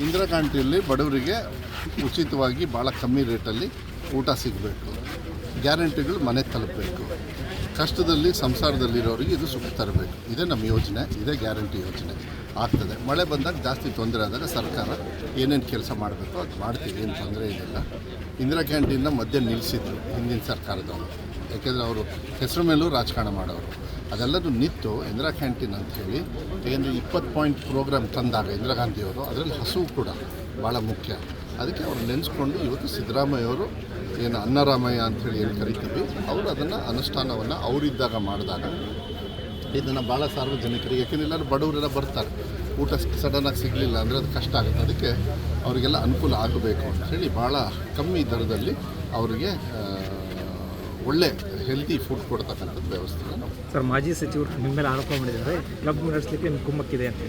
ಇಂದಿರಾಕಾಂಟಿಯಲ್ಲಿ ಬಡವರಿಗೆ ಉಚಿತವಾಗಿ ಭಾಳ ಕಮ್ಮಿ ರೇಟಲ್ಲಿ ಊಟ ಸಿಗಬೇಕು. ಗ್ಯಾರಂಟಿಗಳು ಮನೆ ತಲುಪಬೇಕು. ಕಷ್ಟದಲ್ಲಿ ಸಂಸಾರದಲ್ಲಿರೋರಿಗೆ ಇದು ಸುಖ ತರಬೇಕು. ಇದೇ ನಮ್ಮ ಯೋಜನೆ, ಇದೇ ಗ್ಯಾರಂಟಿ ಯೋಜನೆ. ಆಗ್ತದೆ. ಮಳೆ ಬಂದಾಗ ಜಾಸ್ತಿ ತೊಂದರೆ ಆದಾಗ ಸರ್ಕಾರ ಏನೇನು ಕೆಲಸ ಮಾಡಬೇಕು ಅದು ಮಾಡ್ತೀವಿ, ಏನು ತೊಂದರೆ ಏನಿಲ್ಲ. ಇಂದಿರಾ ಕ್ಯಾಂಟೀನ್ನ ಮಧ್ಯೆ ನಿಲ್ಲಿಸಿದ್ರು ಹಿಂದಿನ ಸರ್ಕಾರದವರು. ಯಾಕೆಂದರೆ ಅವರು ಹೆಸರು ಮೇಲೂ ರಾಜಕಾರಣ ಮಾಡೋರು. ಅದೆಲ್ಲದೂ ನಿಂತು ಇಂದಿರಾ ಕ್ಯಾಂಟೀನ್ ಅಂತ ಹೇಳಿ, ಏಕೆಂದರೆ ಇಪ್ಪತ್ತು ಪಾಯಿಂಟ್ ಪ್ರೋಗ್ರಾಮ್ ತಂದಾಗ ಇಂದಿರಾ ಗಾಂಧಿಯವರು, ಅದರಲ್ಲಿ ಹಸು ಕೂಡ ಭಾಳ ಮುಖ್ಯ. ಅದಕ್ಕೆ ಅವರು ನೆನೆಸ್ಕೊಂಡು ಇವತ್ತು ಸಿದ್ದರಾಮಯ್ಯವರು ಏನು ಅನ್ನರಾಮಯ್ಯ ಅಂಥೇಳಿ ಏನು ಕರಿತೀವಿ, ಅವರು ಅದನ್ನು ಅನುಷ್ಠಾನವನ್ನು ಅವರಿದ್ದಾಗ ಮಾಡಿದಾಗ ಇದನ್ನು ಭಾಳ ಸಾರ್ವಜನಿಕರಿಗೆ ಯಾಕೆಂದ್ರೆ ಎಲ್ಲರೂ ಬಡವರೆಲ್ಲ ಬರ್ತಾರೆ. ಊಟ ಸಡನ್ನಾಗಿ ಸಿಗಲಿಲ್ಲ ಅಂದರೆ ಅದು ಕಷ್ಟ ಆಗುತ್ತೆ. ಅದಕ್ಕೆ ಅವರಿಗೆಲ್ಲ ಅನುಕೂಲ ಆಗಬೇಕು ಅಂತ ಹೇಳಿ ಭಾಳ ಕಮ್ಮಿ ದರದಲ್ಲಿ ಅವರಿಗೆ ಒಳ್ಳೆ ಹೆಲ್ದಿ ಫುಡ್ ಕೊಡ್ತಕ್ಕಂಥದ್ದು ವ್ಯವಸ್ಥೆ ನಾವು ಸರ್ ಮಾಜಿ ಸಚಿವರು ನಿಮ್ಮ ಮೇಲೆ ಆರೋಪ ಮಾಡಿದ್ದಾರೆ. ಕ್ಲಬ್ ನಡೆಸಲಿಕ್ಕೆ ನಿಮ್ಮ ಕುಮ್ಮಕ್ಕಿದೆ ಅಂತ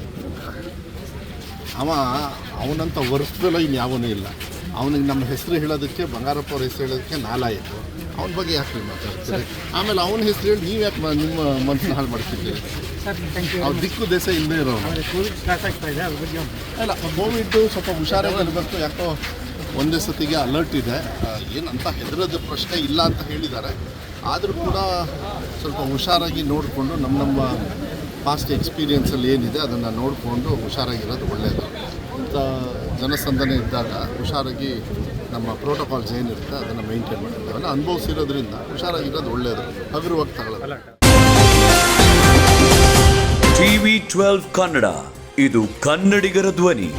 ಅವ ಅವನಂಥ ವರ್ಷದಲ್ಲೂ ಇನ್ಯಾವನೂ ಇಲ್ಲ. ಅವನಿಗೆ ನಮ್ಮ ಹೆಸರು ಹೇಳೋದಕ್ಕೆ ಬಂಗಾರಪ್ಪ ಅವ್ರ ಹೆಸರು ಹೇಳೋದಕ್ಕೆ ನಾಲಾಯಿತು. ಅವನ ಬಗ್ಗೆ ಯಾಕೆ ನೀವು ಮಾತಾಡ್ತೀರಿ? ಆಮೇಲೆ ಅವನ ಹೆಸರು ಹೇಳಿ ನೀವು ಯಾಕೆ ನಿಮ್ಮ ಮನಸ್ಸನ್ನ ಹಾಳು ಮಾಡ್ತಿದ್ದೀರಿ? ಅವ್ರು ದಿಕ್ಕು ದೇಶ ಇಲ್ಲದೆ ಇರೋ ಕೋವಿಡ್ ಸ್ಟಾರ್ಟ್ ಆಗ್ತಾ ಇದೆ ಅದ್ರ ಬಗ್ಗೆ ಅಲ್ಲ ಕೋವಿಡ್ ಸ್ವಲ್ಪ ಹುಷಾರಾಗಿ ಇರಬೇಕು ಯಾಕೋ ಒಂದೇ ಸತಿಗೆ ಅಲರ್ಟ್ ಇದೆ. ಏನಂತ ಹೆದರದ ಪ್ರಶ್ನೆ ಇಲ್ಲ ಅಂತ ಹೇಳಿದ್ದಾರೆ. ಆದರೂ ಕೂಡ ಸ್ವಲ್ಪ ಹುಷಾರಾಗಿ ನೋಡಿಕೊಂಡು ನಮ್ಮ ನಮ್ಮ ಪಾಸ್ಟ್ ಎಕ್ಸ್ಪೀರಿಯನ್ಸಲ್ಲಿ ಏನಿದೆ ಅದನ್ನು ನೋಡಿಕೊಂಡು ಹುಷಾರಾಗಿರೋದು ಒಳ್ಳೆಯದು ಇಂಥ ಜನಸಂದಣಿ ಇದ್ದಾಗ ಹುಷಾರಾಗಿ ನಮ್ಮ ಪ್ರೋಟೋಕಾಲ್ಸ್ ಏನಿರುತ್ತೆ ಅದನ್ನು ಮೇಂಟೈನ್ ಮಾಡ್ತೀವಿ. ಅದನ್ನು ಅನುಭವಿಸಿರೋದ್ರಿಂದ ಹುಷಾರಾಗಿರೋದು ಒಳ್ಳೆಯದು ಹಗುರವಾಗಿ ಟಿ ವಿ ಟ್ವೆಲ್ವ್ ಕನ್ನಡ. ಇದು ಕನ್ನಡಿಗರ ಧ್ವನಿ.